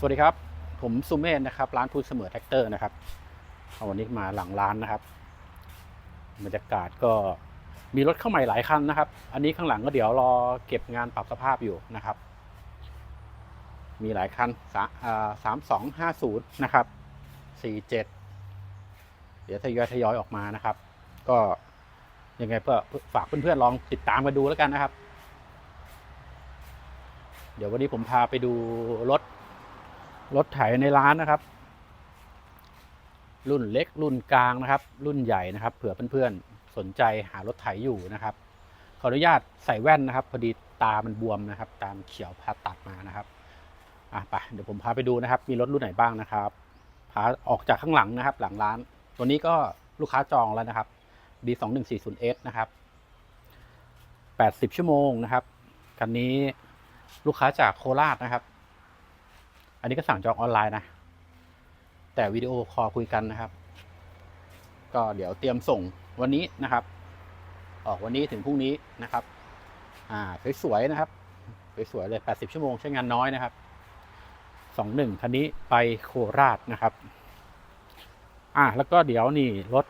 สวัสดีครับ ผมซูเมธนะครับ ร้านพูดเสมอแท็กเตอร์นะครับเอาวันนี้มาหลังร้านนะครับบรรยากาศก็มีรถเข้าใหม่หลายคันนะครับ อันนี้ข้างหลังก็เดี๋ยวรอเก็บงานปรับสภาพอยู่นะครับ มีหลายคันสามสองห้าศูนย์นะครับสี่เจ็ดเดี๋ยวทยอยทยอยออกมานะครับ ก็ยังไงเพื่อฝากเพื่อนๆลองติดตามกันดูแล้วกันนะครับ เดี๋ยววันนี้ผมพาไปดูรถ รถไถในร้านนะครับ รุ่นเล็กรุ่นกลางนะครับ รุ่นใหญ่นะครับ เผื่อเพื่อนๆสนใจหารถไถอยู่นะครับ ขออนุญาตใส่แว่นนะครับ พอดีตามันบวมนะครับ ตามเขียวผ่าตัดมานะครับอะไปเดี๋ยวผมพาไปดูนะครับ มีรถรุ่นไหนบ้างนะครับพาออกจากข้างหลังนะครับ หลังร้าน ตัวนี้ก็ลูกค้าจองแล้วนะครับ B 2 1 4 0 S นะครับ 80 ชั่วโมงนะครับคันนี้ลูกค้าจากโคราชนะครับ อันนี้ก็สั่งจองออนไลน์นะ แต่วิดีโอคอลคุยกันนะครับ ก็เดี๋ยวเตรียมส่งวันนี้นะครับ ออกวันนี้ถึงพรุ่งนี้นะครับ อ่าสวยๆนะครับสวยๆเลย 80 ชั่วโมงใช้งานน้อยนะครับ 21 คันนี้ไปโคราชนะครับ อ่าแล้วก็เดี๋ยวนี่รถ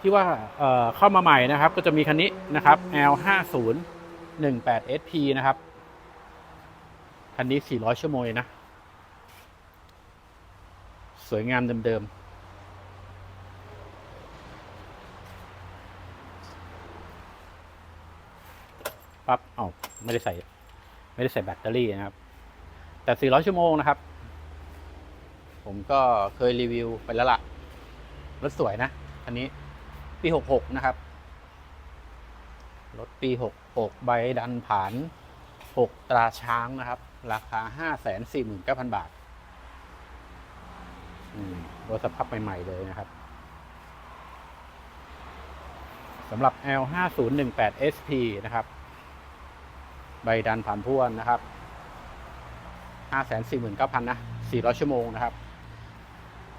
ที่ว่าเอ่อเข้ามาใหม่นะครับ ก็จะมีคันนี้นะครับ L50 18 SP นะครับ คันนี้ 400 ชั่วโมงเลยนะ สวยงามเดิมๆปั๊บเอ้าไม่ได้ใส่ ไม่ได้ใส่แบตเตอรี่นะครับ แต่ 400 ชั่วโมงนะครับ ผมก็เคยรีวิวไปแล้วล่ะ รถสวยนะ อันนี้ ปี 66 นะครับ รถปี 66 ใบดันผ่าน 6 ตราช้างนะครับ ราคา 549,000 บาท รถสภาพใหม่ ๆ เลยนะครับสำหรับ L5018 SP นะครับ ใบดันผ่านพ่วนนะครับ 549,000 นะ 400 ชั่วโมงนะครับ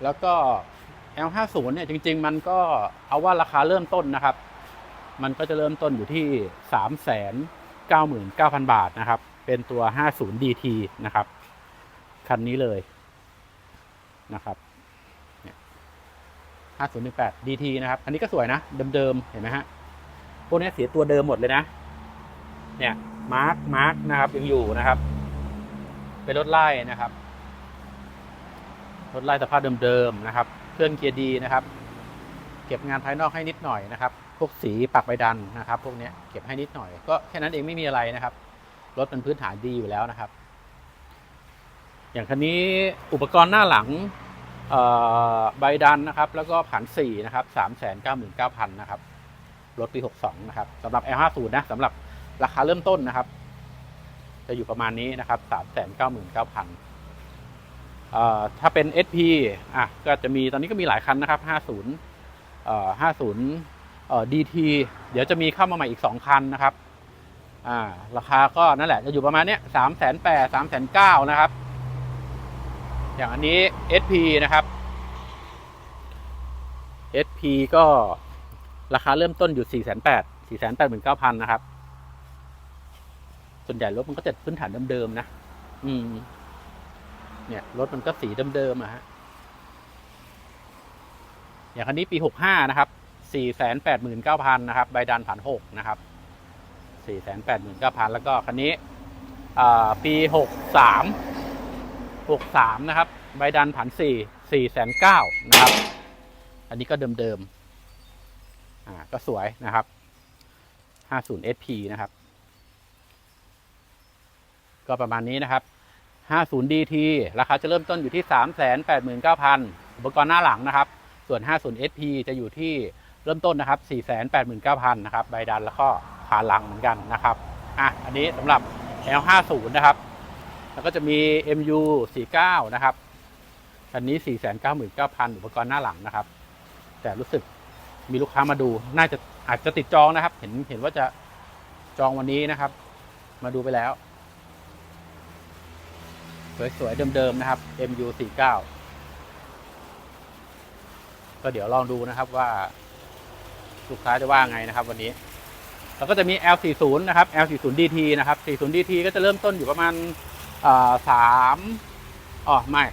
แล้วก็ L50 เนี่ยจริง ๆ มันก็เอาว่าราคาเริ่มต้นนะครับ มันก็จะเริ่มต้นอยู่ที่ 399,000 บาทนะครับ เป็นตัว 50 DT นะครับ คันนี้เลย นะครับเนี่ย5018 DT นะครับ อันนี้ก็สวยนะ เดิมๆ เห็นไหมฮะ พวกนี้เสียตัวเดิมหมดเลยนะ เนี่ย มาร์คมาร์คนะครับ ยังอยู่นะครับ เป็นรถไล่นะครับ รถไล่สภาพเดิมๆ นะครับ เครื่องเกียร์ดีนะครับ เก็บงานภายนอกให้นิดหน่อยนะครับ พวกสีปักใบดันนะครับ พวกนี้เก็บให้นิดหน่อย ก็แค่นั้นเองไม่มีอะไรนะครับ รถเป็นพื้นฐานดีอยู่แล้วนะครับ อย่างคันนี้อุปกรณ์หน้าหลัง ใบดันนะครับ แล้วก็ผันสีนะครับสามแสนเก้าหมื่นเก้าพันนะครับรถปีหกสองนะครับสำหรับ L50 นะสำหรับราคาเริ่มต้นนะครับ จะอยู่ประมาณนี้นะครับสามแสนเก้าหมื่นเก้าพันถ้าเป็น SP อะก็จะมีตอนนี้ก็มีหลายคันนะครับ 50เอ่อ50เอ่อ DT เดี๋ยวจะมีเข้ามาใหม่อีก 2 คันนะครับอ่าราคาก็นั่นแหละจะอยู่ประมาณเนี้ยสามแสนแปดสามแสนเก้านะครับ อย่างอันนี้ SP นะครับ SP ก็ราคาเริ่มต้นอยู่สี่แสนแปดสี่แสนะครับ ส่วนใหญ่รถมันก็จะพื้นฐานเดิมๆนะ อืม เนี่ย รถมันก็สีเดิมๆอะฮะ อย่างคันนี้ปีหกห้านะครับสี่แสนแปดหมื่นะครับ ใบดันผ่านหกนะครับสี่แสนแล้วก็คันนี้ปีห กสามหกสามนะครับ ใบดันผ่านสี่สี่แสนเก้านะครับ อันนี้ก็เดิมๆ อ่า ก็สวยนะครับห้าศูนย์ SP นะครับ ก็ประมาณนี้นะครับ 50 DT ราคาจะเริ่มต้นอยู่ที่ 389,000 อุปกรณ์หน้าหลังนะครับ ส่วน 50 SP จะอยู่ที่เริ่มต้นนะครับ 489,000 นะครับ ใบดันแล้วก็ขาหลังเหมือนกันนะครับ อะ อันนี้สำหรับ L50 นะครับ แล้วก็จะมี MU 49 นะครับ อันนี้ 499,000 อุปกรณ์หน้าหลังนะครับ แต่รู้สึกมีลูกค้ามาดู น่าจะอาจจะติดจองนะครับ เห็นเห็นว่าจะจองวันนี้นะครับ มาดูไปแล้ว สวยๆเดิมๆนะครับ MU49 ก็เดี๋ยวลองดูนะครับว่า ลูกค้าจะว่าไงนะครับ วันนี้แล้วก็จะมี L40 นะครับ L40 DT นะครับ 40 DT ก็จะเริ่มต้นอยู่ประมาณ สามอ๋อไม่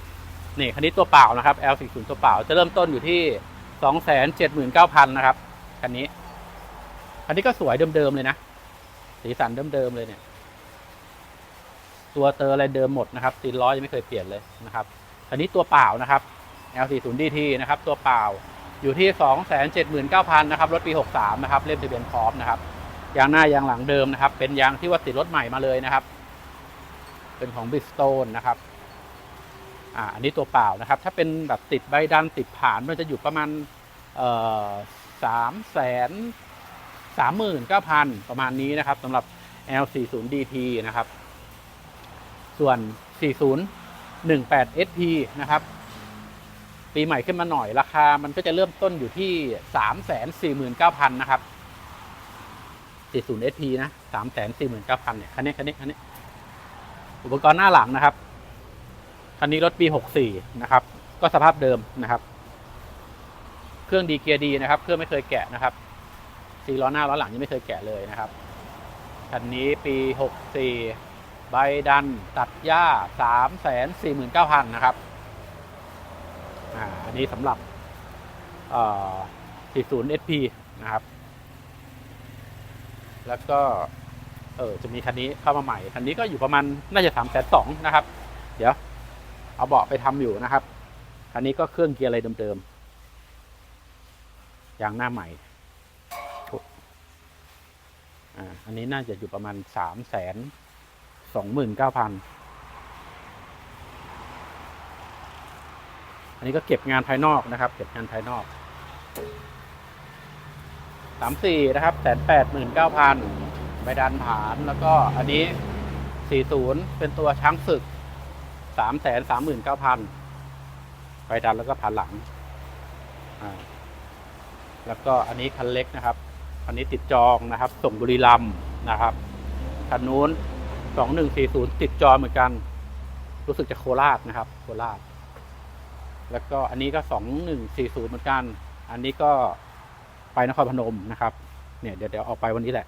นี่คันนี้ตัวเปล่านะครับ L40 ตัวเปล่าจะเริ่มต้นอยู่ที่ 279,000 นะครับคันนี้คันนี้ก็สวยเดิมๆเลยนะ สีสันเดิมๆเลยเนี่ย ตัวเตอร์อะไรเดิมหมดนะครับตีนล้อยังไม่เคยเปลี่ยนเลยนะครับคันนี้ตัวเปล่านะครับ L40 DT นะครับ ตัวเปล่าอยู่ที่ 279,000นะครับรถปี 63 นะครับเล่มทะเบียนพร้อมนะครับยางหน้ายางหลังเดิมนะครับ เป็นยางที่ว่าติดรถใหม่มาเลยนะครับ เป็นของบิสโตนนะครับอ่าอันนี้ตัวเปล่านะครับ ถ้าเป็นแบบติดใบดันติดผ่านมันจะอยู่ประมาณเอ่อสามแสนสามหมื่นเก้าพันประมาณนี้นะครับสำหรับ L40 DT นะครับ ส่วน 4018 SP นะครับ ปีใหม่ขึ้นมาหน่อยราคา มันก็จะเริ่มต้นอยู่ที่ 349,000 นะครับ 40 SP นะ 349,000 เนี่ย คันนี้ คันนี้ คันนี้ อุปกรณ์หน้าหลังนะครับ คันนี้รถปี 64 นะครับ ก็สภาพเดิมนะครับ เครื่องดีเกียร์ดีนะครับ เครื่องไม่เคยแกะนะครับซีล้อหน้าล้อหลังยังไม่เคยแกะเลยนะครับ คันนี้ปี 64 ใบดันตัดหญ้า 349,000 นะครับอ่าอันนี้สำหรับเอ่อ40 SP นะครับ แล้วก็ เออจะมีคันนี้เข้ามาใหม่ คันนี้ก็อยู่ประมาณน่าจะ3 2 0 0 0นสองนะครับ เดี๋ยว เอาเบาะไปทำอยู่นะครับ คันนี้ก็เครื่องเกียร์อะไรเดิมๆยางหน้าใหม่อ่าอันนี้น่าจะอยู่ประมาณสามแสนสองหมื่นเก้าพันอันนี้ก็เก็บงานภายนอกนะครับ เก็บงานภายนอกสามสี่นะครับแสนแปดหมื่นเก้าพัน ใบดันฐานแล้วก็อันนี้สี่ศูนย์เป็นตัวช้างศึกสามแสนสามหมื่นเก้าพันใบดันแล้วก็ผ่านหลังอ่าแล้วก็อันนี้คันเล็กนะครับคันนี้ติดจองนะครับ ส่งบุรีรัมนะครับคันนู้นสองหนึ่งสี่ศูนย์ติดจองเหมือนกัน รู้สึกจะโคราชนะครับ โคราช แล้วก็อันนี้ก็สองหนึ่งสี่ศูนย์เหมือนกัน อันนี้ก็ไปนครพนมนะครับ เนี่ยเดี๋ยวเดี๋ยวออกไปวันนี้แหละ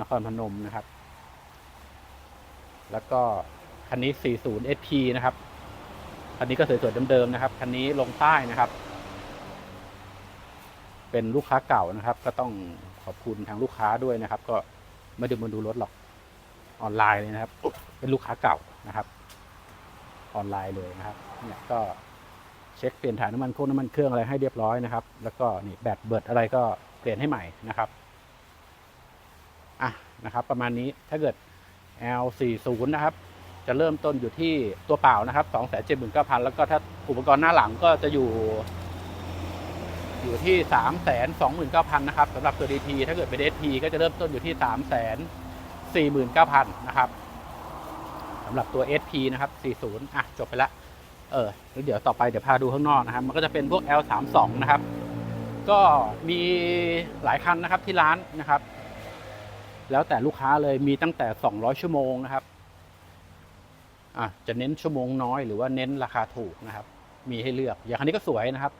นครพนมนะครับ แล้วก็คันนี้ 40 SP นะครับ คันนี้ก็สวยๆเดิมๆนะครับ คันนี้ลงใต้นะครับ เป็นลูกค้าเก่านะครับ ก็ต้องขอบคุณทางลูกค้าด้วยนะครับ ก็ไม่ได้มาดูรถหรอกออนไลน์เลยนะครับ เป็นลูกค้าเก่านะครับ ออนไลน์เลยนะครับ เนี่ยก็เช็คเปลี่ยนถ่ายน้ำมันโค้งน้ำมันเครื่องอะไรให้เรียบร้อยนะครับ แล้วก็นี่แบตเบิดอะไรก็เปลี่ยนให้ใหม่นะครับ อะนะครับประมาณนี้ถ้าเกิด L40 นะครับจะเริ่มต้นอยู่ที่ตัวเปล่านะครับ279,000 แล้วก็ถ้าอุปกรณ์หน้าหลังก็จะอยู่ อยู่ที่ 329,000 นะครับสำหรับตัว DT ถ้าเกิดเป็น SP ก็จะเริ่มต้นอยู่ที่ 349,000 นะครับสำหรับตัว SP นะครับ 40 อะ จบไปละ เออแล้วเดี๋ยวต่อไปเดี๋ยวพาดูข้างนอกนะครับ มันก็จะเป็นพวก L32 นะครับ ก็มีหลายคันนะครับที่ร้านนะครับ แล้วแต่ลูกค้าเลยมีตั้งแต่ 200 ชั่วโมงนะครับอะจะเน้นชั่วโมงน้อยหรือว่าเน้นราคาถูกนะครับ มีให้เลือก อย่างคันนี้ก็สวยนะครับ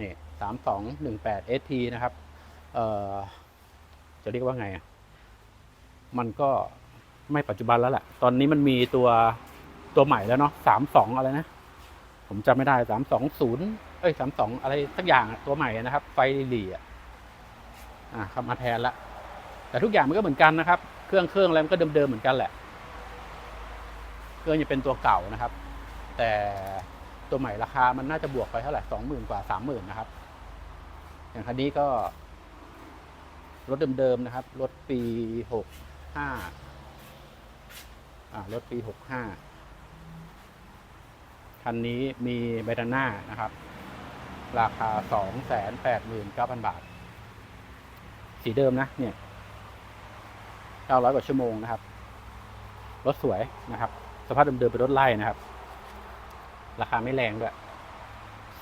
นี่สามสองหนึ่งแปดเอสทีนะครับ เอ่อ จะเรียกว่าไงอะมันก็ไม่ปัจจุบันแล้วแหละ ตอนนี้มันมีตัวตัวใหม่แล้วเนาะสามสองอะไรนะ ผมจำไม่ได้สามสองศูนย์เอ้ยสามสองอะไรสักอย่างตัวใหม่นะครับ ไฟหลีอะอ่าเข้ามาแทนละ แต่ทุกอย่างมันก็เหมือนกันนะครับ เครื่องเครื่องอะไรมันก็เดิมๆเหมือนกันแหละ เครื่องจะเป็นตัวเก่านะครับ แต่ตัวใหม่ราคามันน่าจะบวกไปเท่าไหร่สองหมื่นกว่าสามหมื่นนะครับ อย่างคันนี้ก็ รถเดิมๆนะครับ รถปีหกห้าอ่ารถปีหกห้าคันนี้มีใบดันหน้านะครับ ราคาสองแสนแปดหมื่นเก้าพันบาท สีเดิมนะเนี่ย เก้าร้อยกว่าชั่วโมงนะครับ รถสวยนะครับ สภาพเดิมๆเป็นรถไล่นะครับ ราคาไม่แรงด้วย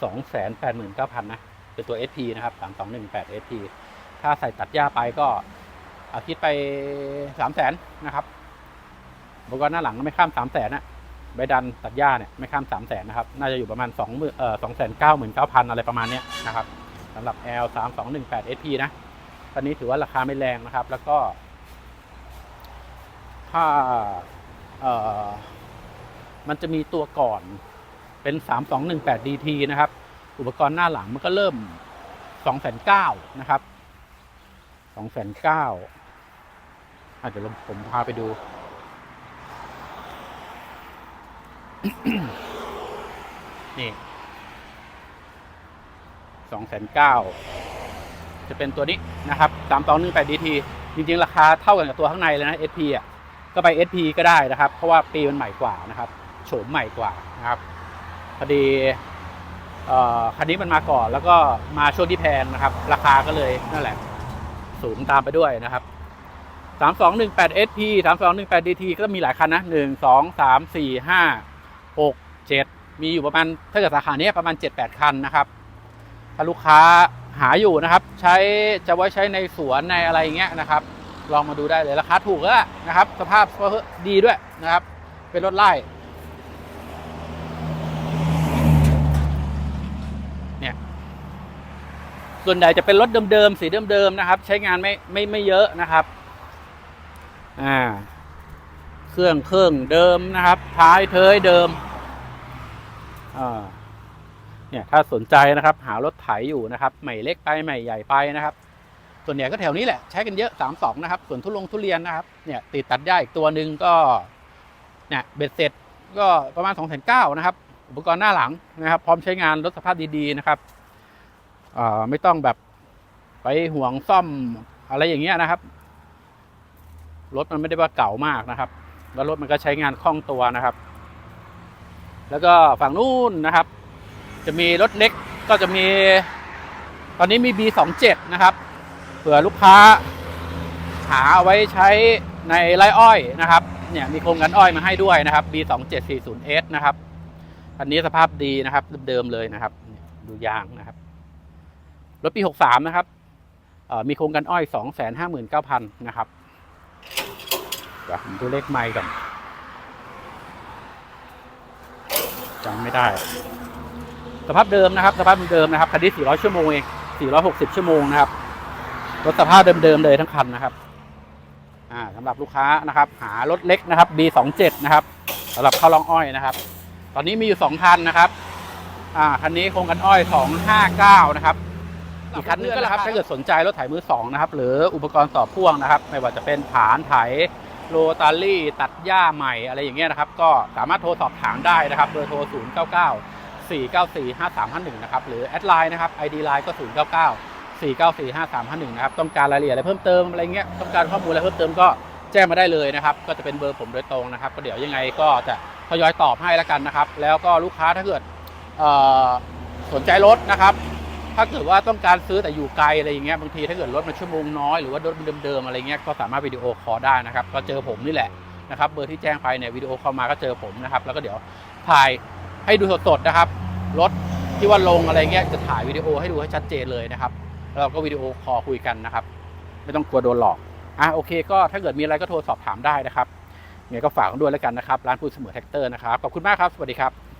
สองแสนแปดหมื่นเก้าพันนะ เป็นตัว SP นะครับสามสองหนึ่งแปด SP ถ้าใส่ตัดหญ้าไปก็เอาคิดไปสามแสนนะครับอุปกรณ์หน้าหลังก็ไม่ข้ามสามแสนนะใบดันตัดหญ้าเนี่ยไม่ข้ามสามแสนนะครับ น่าจะอยู่ประมาณสองหมื่นเอ่อสองแสนเก้าหมื่นเก้าพันอะไรประมาณเนี้ยนะครับสำหรับ L สามสองหนึ่งแปด SP นะตอนนี้ถือว่าราคาไม่แรงนะครับ แล้วก็ ถ้าเออมันจะมีตัวก่อนเป็น 3218 DT นะครับ อุปกรณ์หน้าหลังมันก็เริ่ม2,900นะครับ2,900อะเดี๋ยวผมพาไปดูนี่2,900จะเป็นตัวนี้นะครับ3218 DT จริง ๆ ราคาเท่ากันกับตัวข้างในเลยนะ SP อะ ก็ไป SP ก็ได้นะครับ เพราะว่าปีมันใหม่กว่านะครับ โฉมใหม่กว่านะครับพอดีคันนี้มันมาก่อนแล้วก็มาช่วงที่แพงนะครับ ราคาก็เลยนั่นแหละ สูงตามไปด้วยนะครับ3218 SP 3218 DT ก็มีหลายคันนะ 1 2 3 4 5 6 7 มีอยู่ประมาณถ้าเกิดสาขาเนี้ยประมาณ 7-8 คันนะครับ ถ้าลูกค้าหาอยู่นะครับ ใช้จะไว้ใช้ในสวนในอะไรอย่างเงี้ยนะครับ ลองมาดูได้เลยราคาถูกแล้วนะครับ สภาพก็ดีด้วยนะครับ เป็นรถไล่เนี่ยส่วนใหญ่จะเป็นรถเดิมๆสีเดิมๆนะครับ ใช้งานไม่ไม่ไม่เยอะนะครับอ่าเครื่องเครื่องเดิมนะครับ ท้ายเทยเดิมอ่าเนี่ยถ้าสนใจนะครับ หารถไถอยู่นะครับใหม่เล็กไปใหม่ใหญ่ไปนะครับ ส่วนใหญ่ก็แถวนี้แหละใช้กันเยอะ 3 2 นะครับ ส่วนทุลงทุเรียนนะครับเนี่ยติดตัดหญ้าอีกตัวหนึ่งก็เนี่ยเบ็ดเสร็จก็ประมาณ2 9 0 0นนะครับ อุปกรณ์หน้าหลังนะครับ พร้อมใช้งานรถสภาพดีๆนะครับไม่ต้องแบบไปห่วงซ่อมอะไรอย่างเงี้ยนะครับรถมันไม่ได้ว่าเก่ามากนะครับ แล้วรถมันก็ใช้งานคล่องตัวนะครับ แล้วก็ฝั่งนู้นนะครับ จะมีรถเล็กก็จะมี ตอนนี้มี B27 นะครับ เผื่อลูกค้าหาเอาไว้ใช้ในไรอ้อยนะครับเนี่ยมีโครงกันอ้อยมาให้ด้วยนะครับ B2740S นะครับ อันนี้สภาพดีนะครับเดิมๆเลยนะครับ ดูยางนะครับ รถปี 63 นะครับมีโครงกันอ้อย 259,000 นะครับเดี๋ยวผมดูเลขไมค์ก่อนจำไม่ได้ สภาพเดิมนะครับ สภาพเดิมนะครับคันนี้400 ชั่วโมงเอง460 ชั่วโมงนะครับ รถสภาพเดิมๆเลยทั้งคันนะครับอ่าสำหรับลูกค้านะครับ หารถเล็กนะครับ B27 นะครับสำหรับเข้าลองอ้อยนะครับ ตอนนี้มีอยู่สองคันนะครับอ่าคันนี้โครงกันอ้อย 259 นะครับอีกคันนึงก็นะครับถ้าเกิดสนใจรถไถมือสองนะครับหรืออุปกรณ์ต่อพ่วงนะครับ ไม่ว่าจะเป็นผานไถโรตารี่ตัดหญ้าใหม่อะไรอย่างเงี้ยนะครับ ก็สามารถโทรสอบถามได้นะครับเบอร์โทร 099 494 5351 นะครับหรือแอดไลน์นะครับ ID ไลน์ก็ 099 494 5351นะครับต้องการรายละเอียดอะไรเพิ่มเติมอะไรเงี้ยต้องการข้อมูลอะไรเพิ่มเติมก็แจ้งมาได้เลยนะครับ ก็จะเป็นเบอร์ผมโดยตรงนะครับ ก็เดี๋ยวยังไงก็จะทยอยตอบให้ล้วกันนะครับ แล้วก็ลูกค้าถ้าเกิดสนใจรถนะครับ ถ้าเกิดว่าต้องการซื้อแต่อยู่ไกลอะไรอย่างเงี้ยบางทีถ้าเกิดรถมันชั่วโมงน้อยหรือว่ารถมันเดิมๆอะไรเงี้ยก็สามารถวิดีโอคอลได้นะครับ ก็เจอผมนี่แหละนะครับ เบอร์ที่แจ้งไปเนี่ยวิดีโอคอลมาก็เจอผมนะครับ แล้วก็เดี๋ยวถ่ายให้ดูสดๆนะครับรถที่ว่าลงอะไรเงี้ยจะถ่ายวิดีโอให้ดูให้ชัดเจนเลยนะครับ เราก็วิดีโอคอลคุยกันนะครับ ไม่ต้องกลัวโดนหลอกอะโอเค ก็ถ้าเกิดมีอะไรก็โทรสอบถามได้นะครับยังไงก็ฝากด้วยแล้วกันนะครับ ร้านพูดเสมอแท็กเตอร์นะครับ ขอบคุณมากครับ สวัสดีครับ